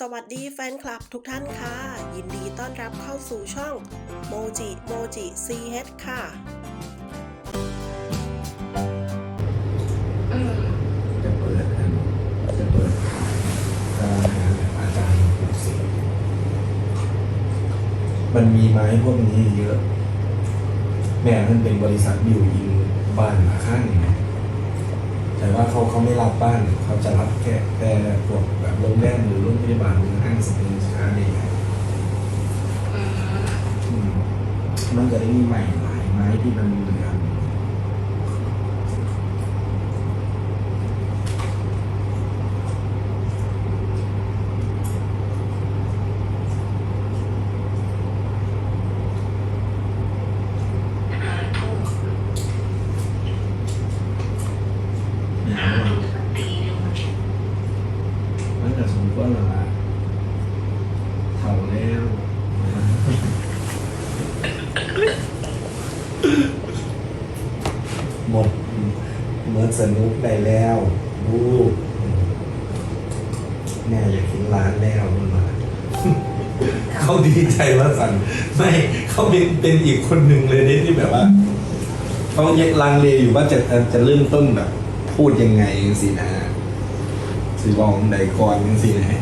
สวัสดีแฟนคลับทุกท่านค่ะ ยินดีต้อนรับเข้าสู่ช่องโมจิโมจิซีเฮดค่ะ จะเปิดอันจะเปิดการหาอาจารย์ปลูกเสกมันมีไม้พวกนี้เยอะ แม่มันเป็นบริษัทบิวอินบ้านมาข้างหนึ่ง แต่ว่าเขาเขาไม่รับบ้านเขาจะรับแค่แต่พวกแบบโรงแรมหรือโรงพยาบาลหรือห้างสรรพสินค้าใหญ่ๆอืมมันจะได้มีใหม่หลายไม้ที่มันเหลือมันจะสมควรหรอละเท่าแล้วหมดเหมือนสนุกได้แล้วลูกแม่อยากกินร้านแล้วมันมาเขาดีใจว่าสันไม่เขาเป็นเป็นอีกคนหนึ่งเลยนี่ที่แบบว่าเขายังลังเลอยู่ว่าจะจะเริ่มต้นแบบ พูดยังไงสินะสิบอกใดก่อนสินะ